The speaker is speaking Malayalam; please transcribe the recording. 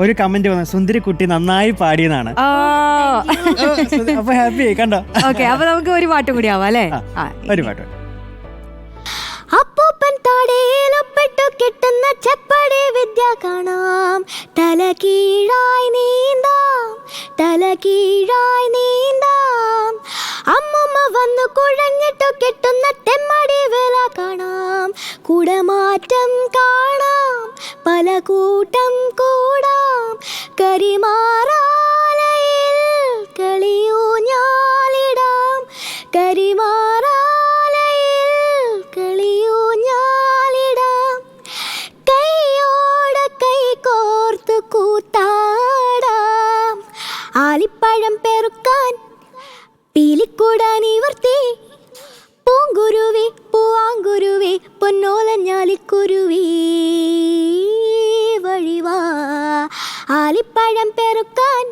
ഒരു കമന്റ് വന്നു സുന്ദരി കുട്ടി നന്നായി പാടിയെന്നാണ്. ആ. അപ്പൊ ഹാപ്പി കണ്ടോ? ഓക്കെ അപ്പൊ നമുക്ക് ഒരു പാട്ട് കൂടി ആവാം അല്ലേ? ഒരു പാട്ട്. അപ്പൂപ്പൻ താടയിലൊപ്പിട്ടു കിട്ടുന്ന ചെപ്പടി വിദ്യ കാണാം. തല കീഴായി നീന്താം തല കീഴായി നീന്താം. അമ്മുമ്മ വന്നു കുഴഞ്ഞിട്ടു കിട്ടുന്ന തെമ്മടി വില കാണാം. കുടമാറ്റം കാണാം പല കൂട്ടം കൂടാം കരിമാറാലയിൽ കളിയൂഞ്ഞാലിടാം കരിമാറാലയിൽ കളിയൂഞ്ഞാലിടാം കൈയോട് കൈ കോർത്തു കൂത്താടാം. ആലിപ്പഴം പെറുക്കാൻ പീലിക്കൂട നിവർത്തി പൂങ്കുരുവി പൂവാങ്കുരുവി പൊന്നോലഞ്ഞാലിക്കുരുവി. ആലിപ്പഴം പെറുക്കാൻ